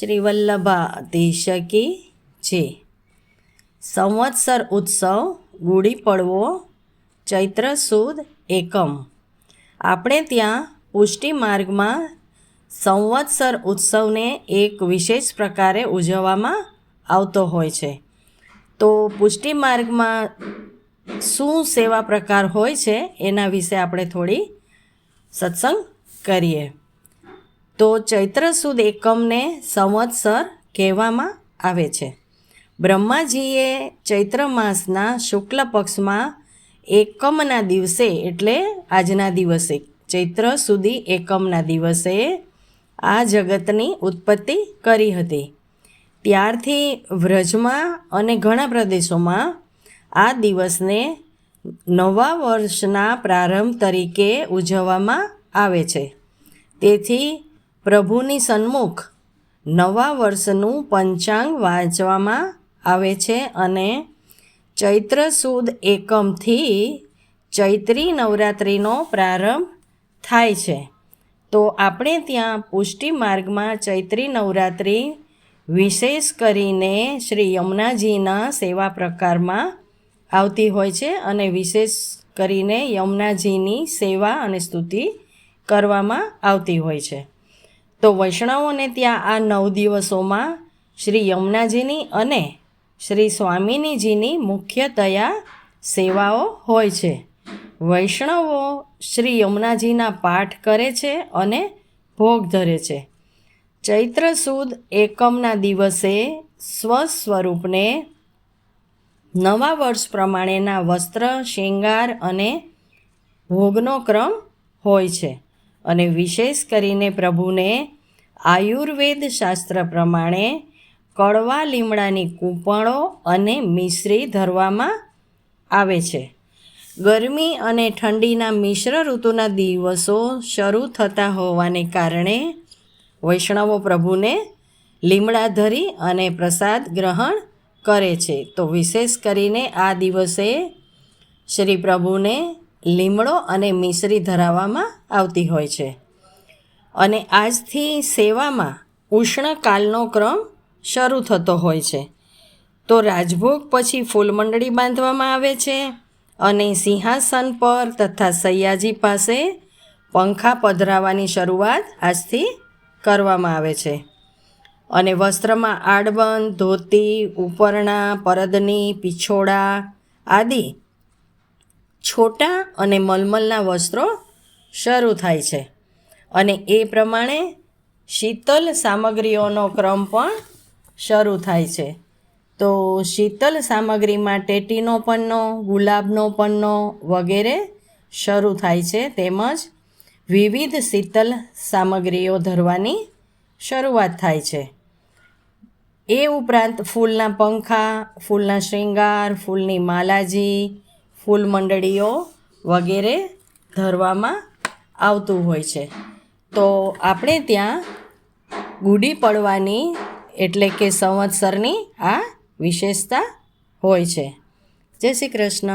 શ્રી વલ્લભાધીશ કી છે સંવત્સર ઉત્સવ ગુડી પડવો ચૈત્ર સુદ એકમ આપણે ત્યાં પુષ્ટિ માર્ગમાં સંવત્સર ઉત્સવને એક વિશેષ પ્રકારે ઉજવવામાં આવતો હોય છે. તો પુષ્ટિ માર્ગમાં શું સેવા પ્રકાર હોય છે, એના વિશે આપણે થોડી સત્સંગ કરીએ. તો ચૈત્ર સુદ એકમને સંવત્સર કહેવામાં આવે છે. બ્રહ્માજીએ ચૈત્ર માસના શુક્લ પક્ષમાં એકમના દિવસે એટલે આજના દિવસે, ચૈત્ર સુધી એકમના દિવસે આ જગતની ઉત્પત્તિ કરી હતી. ત્યારથી વ્રજમાં અને ઘણા પ્રદેશોમાં આ દિવસને નવા વર્ષના પ્રારંભ તરીકે ઉજવવામાં આવે છે. તેથી પ્રભુની સન્મુખ નવા વર્ષનું પંચાંગ વાંચવામાં આવે છે અને ચૈત્ર સુદ એકમથી ચૈત્રી નવરાત્રિનો પ્રારંભ થાય છે. તો આપણે ત્યાં પુષ્ટિ માર્ગમાં ચૈત્રી નવરાત્રિ વિશેષ કરીને શ્રી યમુનાજીના સેવા પ્રકારમાં આવતી હોય છે અને વિશેષ કરીને યમુનાજીની સેવા અને સ્તુતિ કરવામાં આવતી હોય છે. તો વૈષ્ણવોને ત્યાં આ નવ દિવસોમાં શ્રી યમુનાજીની અને શ્રી સ્વામિનીજીની મુખ્યતયા સેવાઓ હોય છે. વૈષ્ણવો શ્રી યમુનાજીના પાઠ કરે છે અને ભોગ ધરે છે. ચૈત્ર સુદ એકમના દિવસે સ્વસ્વરૂપને નવા વર્ષ પ્રમાણેના વસ્ત્ર, શૃંગાર અને ભોગનો ક્રમ હોય છે. અને વિશેષ કરીને પ્રભુને આયુર્વેદ શાસ્ત્ર પ્રમાણે કડવા લીમડાની કૂંપણો અને મિશ્રી ધરવામાં આવે છે. ગરમી અને ઠંડીના મિશ્ર ઋતુના દિવસો શરૂ થતા હોવાને કારણે વૈષ્ણવો પ્રભુને લીમડા ધરી અને પ્રસાદ ગ્રહણ કરે છે. તો વિશેષ કરીને આ દિવસે શ્રી પ્રભુને લીમડો અને મિશ્રી ધરાવવામાં આવતી હોય છે. અને આજથી સેવામાં ઉષ્ણકાલનો ક્રમ શરૂ થતો હોય છે. તો રાજભોગ પછી ફૂલમંડળી બાંધવામાં આવે છે અને સિંહાસન પર તથા સૈયાજી પાસે પંખા પધરાવવાની શરૂઆત આજથી કરવામાં આવે છે. અને વસ્ત્રમાં આડબંધ, ધોતી, ઉપરણા, પરદની, પિછોડા આદિ છોટા અને મલમલના વસ્ત્રો શરૂ થાય છે. અને એ પ્રમાણે શીતલ સામગ્રીઓનો ક્રમ પણ શરૂ થાય છે. તો શીતલ સામગ્રીમાં ટેટીનો પન્નો, ગુલાબનો પન્નો વગેરે શરૂ થાય છે. તેમજ વિવિધ શીતલ સામગ્રીઓ ધરવાની શરૂઆત થાય છે. એ ઉપરાંત ફૂલના પંખા, ફૂલના શૃંગાર, ફૂલની માલાજી ફૂલ મંડળીઓ વગેરે ધરવામાં આવતું હોય છે. તો આપણે ત્યાં ગુડી પડવાની એટલે કે સંવત્સરની આ વિશેષતા હોય છે. જય શ્રી કૃષ્ણ.